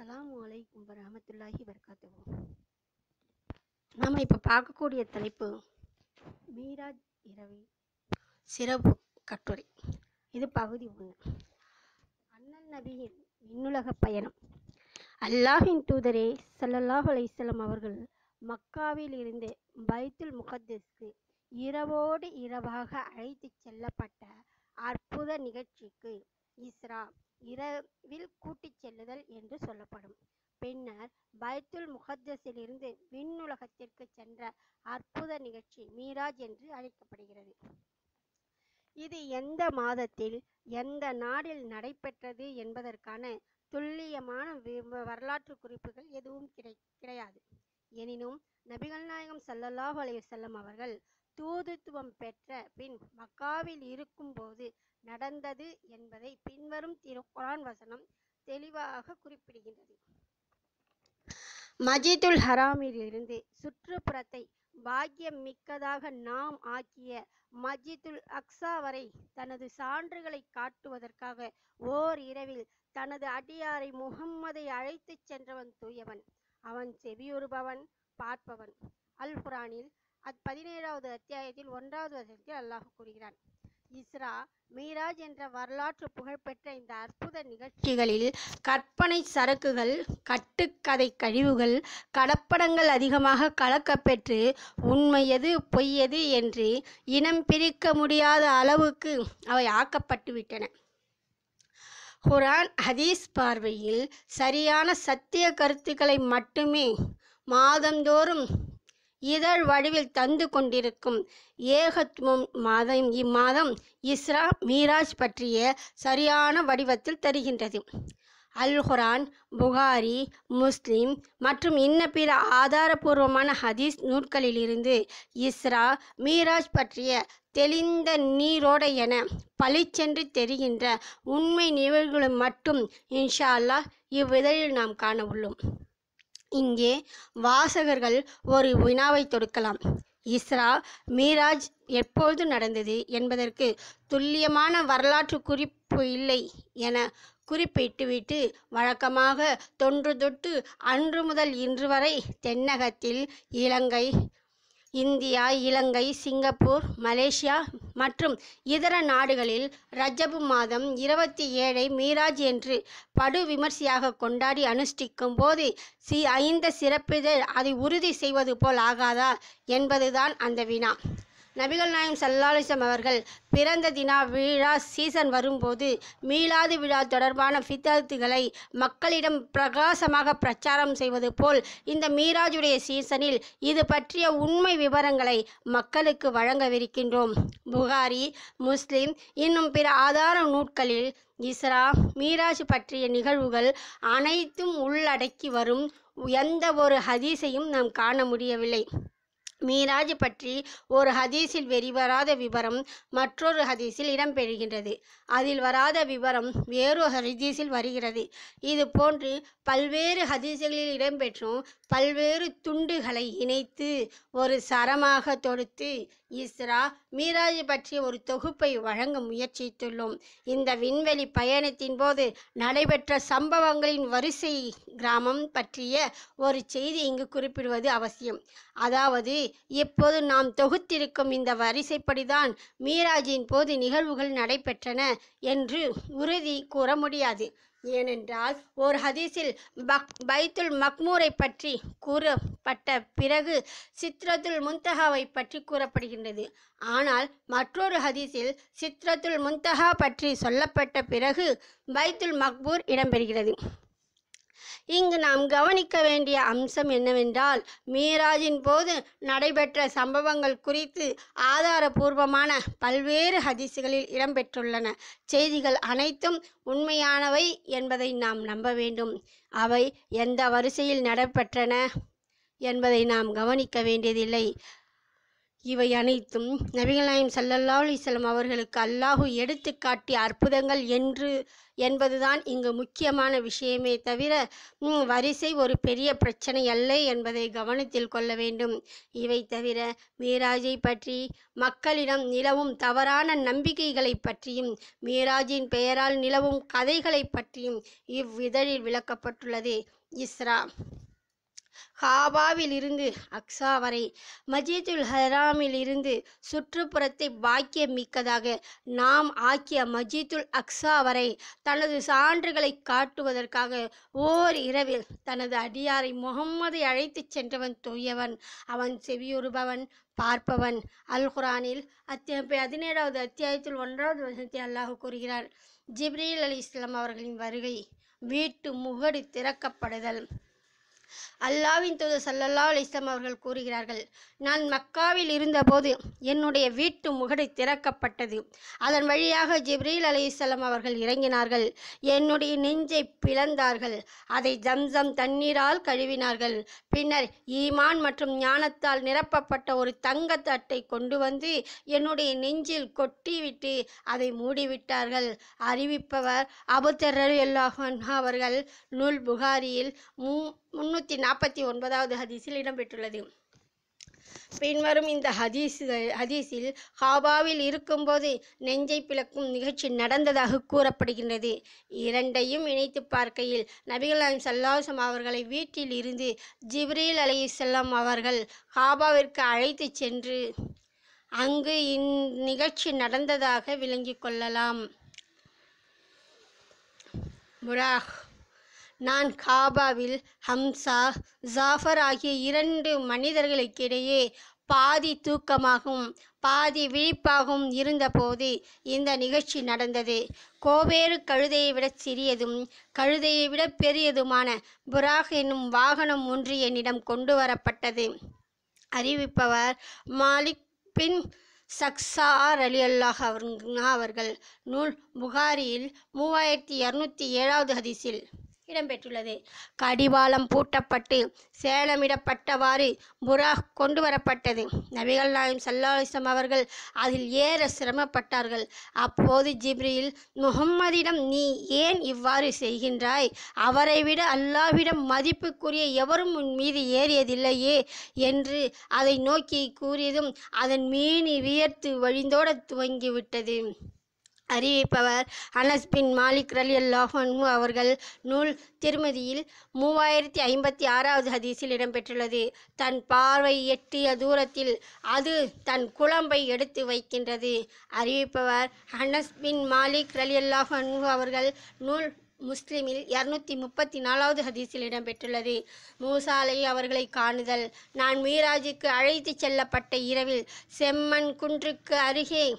அஸ்லாம் வலைக்கும் வரஹமத்துல்லாஹி வபரகாத்துஹு. நாம இப்போ பார்க்கக்கூடிய தலைப்பு மீராஜ் இரவி சிறப்பு கட்டுரை. இது பகுதி ஒன்று அண்ணன் நபியின் விண்ணுலக பயணம். அல்லாஹின் தூதரே சல்லல்லாஹ் அலைஹி அவர்கள் மக்காவில் இருந்து பைத்துல் முகத்திற்கு இரவோடு இரவாக அழைத்துச் செல்லப்பட்ட அற்புத நிகழ்ச்சிக்கு இஸ்ரா இரவில் கூட்டிச் செல்லுதல் என்று சொல்லப்படும். பின்னர் பைத்துல் முகத்தஸிலிருந்து விண்ணுலகத்திற்கு சென்ற அற்புத நிகழ்ச்சி மீராஜ் என்று அழைக்கப்படுகிறது. இது எந்த மாதத்தில் எந்த நாடில் நடைபெற்றது என்பதற்கான துல்லியமான வரலாற்று குறிப்புகள் எதுவும் கிடை கிடையாது. எனினும் நபிகள் நாயகம் சல்லல்லாஹ் அலைஹி வஸல்லம் அவர்கள் தூதுத்துவம் பெற்ற பின் மக்காவில் இருக்கும்போது நடந்தது என்பதை பின்வரும் திருக்குரான் வசனம் தெளிவாக குறிப்பிடுகின்றது. மஜிதுல் ஹராமிலிருந்து சுற்றுப்புறத்தை பாக்கியம் மிக்கதாக நாம் ஆக்கிய மஜிதுல் அக்ஸா வரை தனது சான்றுகளை காட்டுவதற்காக ஓர் இரவில் தனது அடியாரை முகம்மதை அழைத்துச் சென்றவன் தூயவன். அவன் செவியுறுபவன் பார்ப்பவன். அல் குரானில் அத் பதினேழாவது அத்தியாயத்தில் ஒன்றாவது வசனத்தில் அல்லாஹ் கூறுகிறான். இஸ்ரா மீராஜ் என்ற வரலாற்று புகழ்பெற்ற இந்த அற்புத நிகழ்ச்சிகளில் கற்பனை சரக்குகள் கட்டுக்கதை கழிவுகள் கடப்படங்கள் அதிகமாக கலக்கப்பெற்று உண்மை எது பொய் எது என்று இனம் பிரிக்க முடியாத அளவுக்கு அவை ஆக்கப்பட்டுவிட்டன. குரான் ஹதீஸ் பார்வையில் சரியான சத்திய கருத்துக்களை மட்டுமே மாதந்தோறும் இதழ் வடிவில் தந்து கொண்டிருக்கும் ஏகத்துவம் மாதம் இம்மாதம் இஸ்ரா மீராஜ் பற்றிய சரியான வடிவத்தில் தருகின்றது. அல்ஹுரான் புகாரி முஸ்லிம் மற்றும் இன்ன பிற ஆதாரபூர்வமான ஹதீஸ் நூல்களிலிருந்து இஸ்ரா மீராஜ் பற்றிய தெளிந்த நீரோடை என பளிச்சென்று தெரிகின்ற உண்மை நிகழ்வுகளை மட்டும் இன்ஷா அல்லாஹ் இவ்விதழில் நாம் காண உள்ளோம். இங்கே வாசகர்கள் ஒரு வினாவை தொடுக்கலாம். இஸ்ரா மீராஜ் எப்பொழுது நடந்தது என்பதற்கு துல்லியமான வரலாற்று குறிப்பு இல்லை என குறிப்பிட்டுவிட்டு வழக்கமாக தொன்று தொட்டு அன்று முதல் இன்று வரை தென்னகத்தில் Ilangai India Ilangai Singapore Malaysia மற்றும் இதர நாடுகளில் ரஜபு மாதம் இருபத்தி ஏழை மீராஜ் என்று படு விமர்சையாக கொண்டாடி அனுஷ்டிக்கும் போது சி ஐந்த சிறப்பிதழ் அதை உறுதி செய்வது போல் ஆகாதா என்பதுதான் அந்த வினா. நபிகள் நாயம் சல்லாலிசம் அவர்கள் பிறந்த தினா விழா சீசன் வரும்போது மீளாது விழா தொடர்பான ஃபித்தத்துகளை மக்களிடம் பிரகாசமாக பிரச்சாரம் செய்வது போல் இந்த மீராஜுடைய சீசனில் இது பற்றிய உண்மை விவரங்களை மக்களுக்கு வழங்கவிருக்கின்றோம். புகாரி முஸ்லிம் இன்னும் பிற ஆதார நூட்களில் இஸ்ரா மீராஜ் பற்றிய நிகழ்வுகள் அனைத்தும் உள்ளடக்கி வரும் எந்த ஒரு ஹதீஸையும் நாம் காண முடியவில்லை. மீராஜ் பற்றி ஒரு ஹதீஸில் வெளிவராத விவரம் மற்றொரு ஹதீஸில் இடம்பெறுகின்றது. அதில் வராத விவரம் வேறு ஹதீஸில் வருகிறது. இது போன்று பல்வேறு ஹதீஸுகளில் இடம்பெற்றும் பல்வேறு துண்டுகளை இணைத்து ஒரு சரமாக தொடுத்து இஸ்ரா மீராஜ் பற்றிய ஒரு தொகுப்பை வழங்க முயற்சித்துள்ளோம். இந்த விண்வெளி பயணத்தின் போது நடைபெற்ற சம்பவங்களின் வரிசை கிராமம் பற்றிய ஒரு செய்தி இங்கு குறிப்பிடுவது அவசியம். அதாவது இப்போது நாம் தொகுத்திருக்கும் இந்த வரிசைப்படிதான் மீராஜின் போது நிகழ்வுகள் நடைபெற்றன என்று உறுதி கூற முடியாது. ஏனென்றால் ஒரு ஹதீஸில் பக் பைத்துல் மக்மூரை பற்றி கூறப்பட்ட பிறகு சித்ரத்துல் முன்தஹாவை பற்றி கூறப்படுகின்றது. ஆனால் மற்றொரு ஹதீஸில் சித்ரத்துல் முன்தஹா பற்றி சொல்லப்பட்ட பிறகு பைத்துல் மக்பூர் இடம்பெறுகிறது. இங்கு நாம் கவனிக்க வேண்டிய அம்சம் என்னவென்றால் மீராஜின் போது நடைபெற்ற சம்பவங்கள் குறித்து ஆதாரபூர்வமான பல்வேறு ஹதிசுகளில் இடம்பெற்றுள்ளன. செய்திகள் அனைத்தும் உண்மையானவை என்பதை நாம் நம்ப வேண்டும். அவை எந்த வரிசையில் நடைபெற்றன என்பதை நாம் கவனிக்க வேண்டியதில்லை. இவை அனைத்தும் நபிகள் நாயம் ஸல்லல்லாஹு அவர்களுக்கு அல்லாஹு எடுத்து காட்டிய அற்புதங்கள் என்று என்பதுதான் இங்கு முக்கியமான விஷயமே தவிர வரிசை ஒரு பெரிய பிரச்சனை அல்ல என்பதை கவனத்தில் கொள்ள வேண்டும். இவை தவிர மீராஜை பற்றி மக்களிடம் நிலவும் தவறான நம்பிக்கைகளை பற்றியும் மீராஜின் பெயரால் நிலவும் கதைகளை பற்றியும் இவ்விதழில் விளக்கப்பட்டுள்ளது. இஸ்ரா ஹாபாவில் இருந்து அக்ஸா வரை மஜீதுல் ஹராமில் இருந்து சுற்றுப்புறத்தை பாக்கியம் மிக்கதாக நாம் ஆக்கிய மஜீதுல் அக்ஸா வரை தனது சான்றுகளை காட்டுவதற்காக ஓர் இரவில் தனது அடியாரை முகம்மதை அழைத்துச் சென்றவன் தூயவன் அவன் செவியுறுபவன் பார்ப்பவன். அல் குரானில் அத்திய பதினேழாவது அத்தியாயத்தில் ஒன்றாவது வசனத்தை அல்லாஹ் கூறுகிறார் ஜிப்ரீல் அலி இஸ்லாம் அவர்களின் வருகை வீட்டு முகடு திறக்கப்படுதல். அல்லாவின் தூதர் சல்லல்லா அலிஸ்லாம் அவர்கள் கூறுகிறார்கள் நான் மக்காவில் இருந்தபோது என்னுடைய வீட்டு முகடு திறக்கப்பட்டது. அதன் வழியாக ஜிப்ரீல் அலைஹிஸ்ஸலாம் அவர்கள் இறங்கினார்கள். என்னுடைய நெஞ்சை பிளந்தார்கள். அதை ஜம்சம் தண்ணீரால் கழுவினார்கள். பின்னர் ஈமான் மற்றும் ஞானத்தால் நிரப்பப்பட்ட ஒரு தங்கத்தட்டை கொண்டு வந்து என்னுடைய நெஞ்சில் கொட்டிவிட்டு அதை மூடிவிட்டார்கள். அறிவிப்பவர் அபுத்தர் அல்லாஹ் அவர்கள் நூல் புகாரியில் மூ முன்னூற்றி நாற்பத்தி ஒன்பதாவது ஹதீஸில் இடம்பெற்றுள்ளது. பின்வரும் இந்த ஹதீஸ் ஹதீஸில் ஹாபாவில் இருக்கும்போது நெஞ்சை பிளக்கும் நிகழ்ச்சி நடந்ததாக கூறப்படுகின்றது. இரண்டையும் இணைத்து பார்க்கையில் நபிகள் சல்லாசம் அவர்களை வீட்டில் இருந்து ஜிப்ரீல் அலைஹிஸ்ஸலாம் அவர்கள் ஹாபாவிற்கு அழைத்து சென்று அங்கு இந்நிகழ்ச்சி நடந்ததாக விளங்கிக் கொள்ளலாம். முராஹ் நான் காபாவில் ஹம்சா ஜாஃபர் ஆகிய இரண்டு மனிதர்களுக்கிடையே பாதி தூக்கமாகவும் பாதி விழிப்பாகவும் இருந்தபோது இந்த நிகழ்ச்சி நடந்தது. கோவேறு கழுதையை விட சிறியதும் கழுதையை விட பெரியதுமான புராக் என்னும் வாகனம் ஒன்று என்னிடம் கொண்டு வரப்பட்டது. அறிவிப்பவர் மாலிக் பின் சக்சார் அலி அல்லாஹ் அவர்கள். நூல் புகாரியில் மூவாயிரத்தி இரநூத்தி ஏழாவது ஹதிசில் இடம்பெற்றுள்ளது. கடிவாளம் பூட்டப்பட்டு சேலமிடப்பட்டவாறு புராக் கொண்டு வரப்பட்டது நபிகள் நாயம் சல்லாலிசம் அவர்கள் அதில் ஏற சிரமப்பட்டார்கள். அப்போது ஜிப்ரியில் முகம்மதிடம் நீ ஏன் இவ்வாறு செய்கின்றாய்? அவரை விட அல்லாஹ்விடம் மதிப்புக்குரிய எவரும் உன் மீது ஏறியதில்லையே? என்று அதை நோக்கி கூறியதும் அதன் மீனி வியர்த்து வழிந்தோட துவங்கிவிட்டது. அறிவிப்பவர் அனஸ் பின் மாலிக் ரலி அல்லாஹன் அவர்கள் நூல் திருமதியில் மூவாயிரத்தி ஐம்பத்தி ஆறாவது ஹதீஸில் இடம்பெற்றுள்ளது. தன் பார்வை எட்டிய தூரத்தில் அது தன் குழம்பை எடுத்து வைக்கின்றது. அறிவிப்பவர் அனஸ் பின் மாலிக் ரலி அல்லாஹு அவர்கள் நூல் முஸ்லிமில் இரநூத்தி முப்பத்தி நாலாவது ஹதீஸில் இடம்பெற்றுள்ளது. மூசாலை அவர்களை காணுதல். நான் மீராஜுக்கு அழைத்துச் செல்லப்பட்ட இரவில் செம்மன் குன்றுக்கு அருகே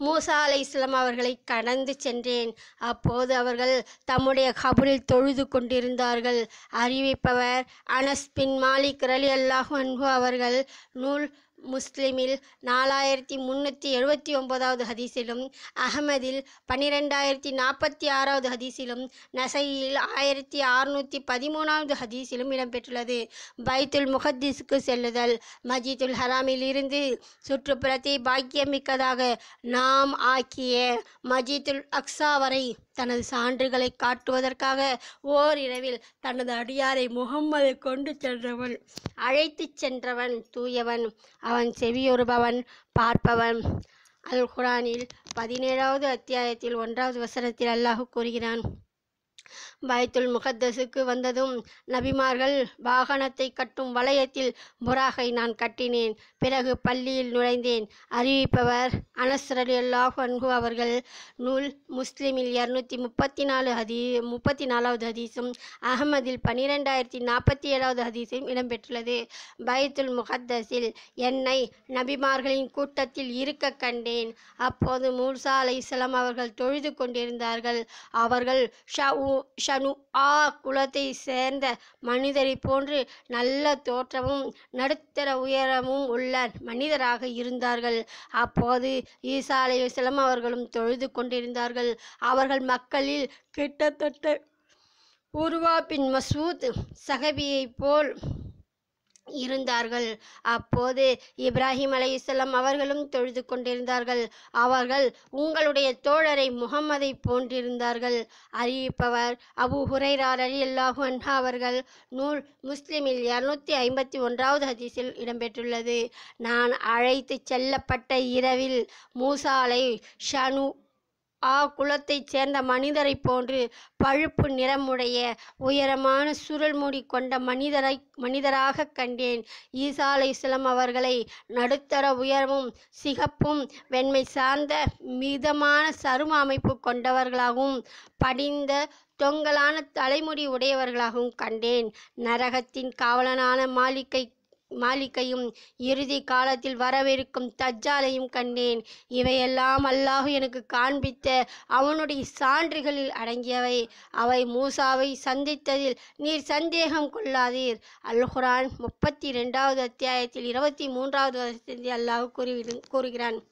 மூசா அலை இஸ்லாம் அவர்களை கடந்து சென்றேன். அப்போது அவர்கள் தம்முடைய கபரில் தொழுது கொண்டிருந்தார்கள். அறிவிப்பவர் அனஸ் பின் மாலிக் ரலி அல்லாஹ் அன்பு அவர்கள் நூல் முஸ்லிமில் நாலாயிரத்தி முன்னூற்றி எழுபத்தி ஒன்பதாவது ஹதீஸிலும் அகமதில் பன்னிரெண்டாயிரத்தி நாற்பத்தி ஆறாவது ஹதீஸிலும் நசையில் ஆயிரத்தி அறுநூற்றி பதிமூணாவது ஹதீஸிலும் இடம்பெற்றுள்ளது. பைத்துல் முஹத்தீஸுக்கு செல்லுதல் மஜீதுல் ஹராமில் இருந்து சுற்றுப்புறத்தை பாக்கியமிக்கதாக நாம் ஆக்கிய மஜீதுல் அக்ஸா வரை தனது சான்றுகளை காட்டுவதற்காக ஓர் இரவில் தனது அடியாரை முகம்மதை கொண்டு சென்றவன் அழைத்துச் சென்றவன் தூயவன். அவன் செவியொருபவன் பார்ப்பவன். அல் குரானில் பதினேழாவது அத்தியாயத்தில் ஒன்றாவது வசனத்தில் அல்லாஹ் கூறுகிறான். பைத்துல் முகத்தஸுக்கு வந்ததும் நபிமார்கள் வாகனத்தை கட்டும் வளையத்தில் புராகை நான் கட்டினேன். பிறகு பள்ளியில் நுழைந்தேன். அறிவிப்பவர் அனஸ்ரலி ரலியல்லாஹு அன்ஹு அவர்கள். நூல் முஸ்லிமில் இரநூத்தி முப்பத்தி நாலு ஹதீ முப்பத்தி நாலாவது ஹதீஸும் அகமதில் பன்னிரெண்டாயிரத்தி நாற்பத்தி ஏழாவது ஹதீஸும் இடம்பெற்றுள்ளது. பைத்துல் முகத்தஸில் என்னை நபிமார்களின் கூட்டத்தில் இருக்க கண்டேன். அப்போது மூசா அலை அவர்கள் தொழுது கொண்டிருந்தார்கள். அவர்கள் ஷவு ஷனு ஆ குலத்தை சேர்ந்த மனிதரை போன்று நல்ல தோற்றமும் நடுத்தர உயரமும் உள்ள மனிதராக இருந்தார்கள். அப்போது ஈசா அலையுஸ்லம் அவர்களும் தொழுது கொண்டிருந்தார்கள். அவர்கள் மக்களில் கிட்டத்தட்ட உருவா பின் மசூத் சஹபியைப் போல் இருந்தார்கள். அப்போது இப்ராஹிம் அலை இஸ்லாம் அவர்களும் தொழுது கொண்டிருந்தார்கள். அவர்கள் உங்களுடைய தோழரை முகம்மதை போன்றிருந்தார்கள். அறிவிப்பவர் அபு ஹுரைரார் அலி அல்லாஹு அன்ஹா அவர்கள் நூல் முஸ்லிமில் இருநூத்தி ஐம்பத்தி ஒன்றாவது ஹதீஸில் இடம்பெற்றுள்ளது. நான் அழைத்துச் செல்லப்பட்ட இரவில் மூசாலை ஷனு ஆ குலத்தைச் சேர்ந்த மனிதரைப் போன்று பழுப்பு நிறமுடைய உயரமான சுருள் முடி கொண்ட மனிதரை மனிதராகக் கண்டேன். ஈசாலை அலைஹிஸ்ஸலாம் அவர்களை நடுத்தர உயரமும் சிகப்பும் வெண்மை சார்ந்த மிதமான சரும அமைப்பு கொண்டவர்களாகவும் படிந்த தொங்கலான தலைமுடி உடையவர்களாகவும் கண்டேன். நரகத்தின் காவலனான மாளிகை மாளிகையும் இறுதி காலத்தில் வரவிருக்கும் தஜ்ஜாலையும் கண்டேன். இவையெல்லாம் அல்லாஹ் எனக்கு காண்பித்த அவனுடைய சான்றுகளில் அடங்கியவை. அவை மூசாவை சந்தித்ததில் நீர் சந்தேகம் கொள்ளாதீர். அல்ஹுரான் முப்பத்தி ரெண்டாவது அத்தியாயத்தில் இருபத்தி மூன்றாவது வருஷத்தில் அல்லாஹ் கூறி கூறுகிறான்.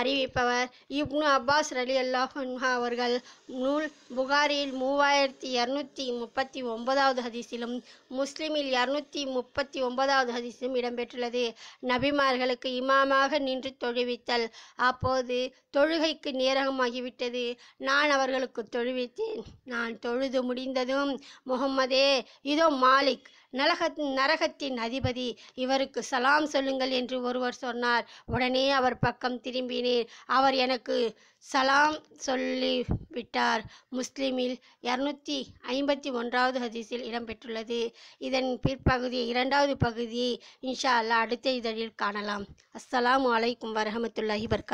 அறிவிப்பவர். இப்னு அப்பாஸ் ரலி அல்லாஹன்ஹா அவர்கள் நூல் புகாரில் மூவாயிரத்தி இரநூத்தி முப்பத்தி ஒன்பதாவது ஹதீஸிலும் முஸ்லிமில் இரநூத்தி முப்பத்தி ஒன்பதாவது ஹதீஸிலும் இடம்பெற்றுள்ளது. நபிமார்களுக்கு இமாமாக நின்று தொழுவித்தல். அப்போது தொழுகைக்கு நேரமாகிவிட்டது நான் அவர்களுக்கு தொழுவித்தேன். நான் தொழுது முடிந்ததும் முகம்மதே இதோ மாலிக் நலகத் நரகத்தின் அதிபதி இவருக்கு சலாம் சொல்லுங்கள் என்று ஒருவர் சொன்னார். உடனே அவர் பக்கம் திரும்பி திரும்பினேன் அவர் எனக்கு சலாம் சொல்லி விட்டார். முஸ்லிமில் இரநூத்தி ஐம்பத்தி ஒன்றாவது ஹதீஸில் இடம்பெற்றுள்ளது இதன் பிற்பகுதி இரண்டாவது பகுதியை இன்ஷா அல்லாஹ் அடுத்த இதழில் காணலாம். அஸ்ஸலாம் வலைக்கும் வரஹமத்துல்லாஹி வர்கா